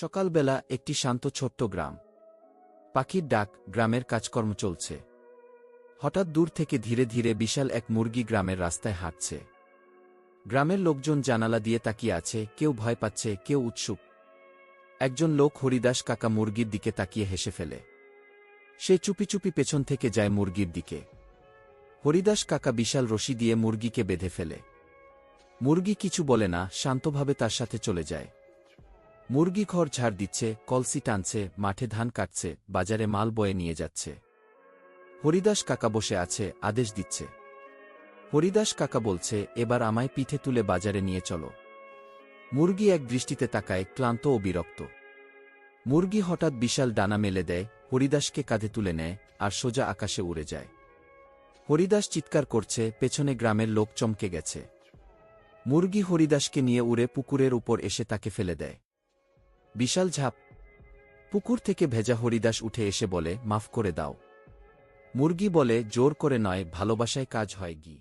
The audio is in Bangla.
সকালবেলা একটি শান্ত ছোট্ট গ্রাম। পাখির ডাক গ্রামের কাজকর্ম চলছে। হঠাৎ দূর থেকে ধীরে ধীরে বিশাল এক মুরগি গ্রামের রাস্তায় হাঁটছে। গ্রামের লোকজন জানালা দিয়ে তাকিয়ে আছে, কেউ ভয় পাচ্ছে, কেউ উৎসুক। একজন লোক হরিদাস কাকা মুরগির দিকে তাকিয়ে হেসে ফেলে। সে চুপি চুপি পেছন থেকে যায় মুরগির দিকে। হরিদাস কাকা বিশাল রশি দিয়ে মুরগিকে বেঁধে ফেলে। মুরগি কিছু বলে না, শান্তভাবে তার সাথে চলে যায়। মুরগি খড় ঝাড় দিচ্ছে, কলসি টানছে, মাঠে ধান কাটছে, বাজারে মাল বয়ে নিয়ে যাচ্ছে। হরিদাস কাকা বসে আছে, আদেশ দিচ্ছে। হরিদাস কাকা বলছে, এবার আমায় পিঠে তুলে বাজারে নিয়ে চলো। মুরগি এক দৃষ্টিতে তাকায়, ক্লান্ত ও বিরক্ত। মুরগি হঠাৎ বিশাল ডানা মেলে দেয়, হরিদাসকে কাঁধে তুলে নেয়, আর সোজা আকাশে উড়ে যায়। হরিদাস চিৎকার করছে, পেছনে গ্রামের লোক চমকে গেছে। মুরগি হরিদাসকে নিয়ে উড়ে পুকুরের উপর এসে তাকে ফেলে দেয়। বিশাল ঝাঁপ। পুকুর থেকে ভেজা হরিদাস উঠে এসে বলে, মাফ করে দাও। মুরগি বলে, জোর করে নয়, ভালোবাসায় কাজ হয় গি।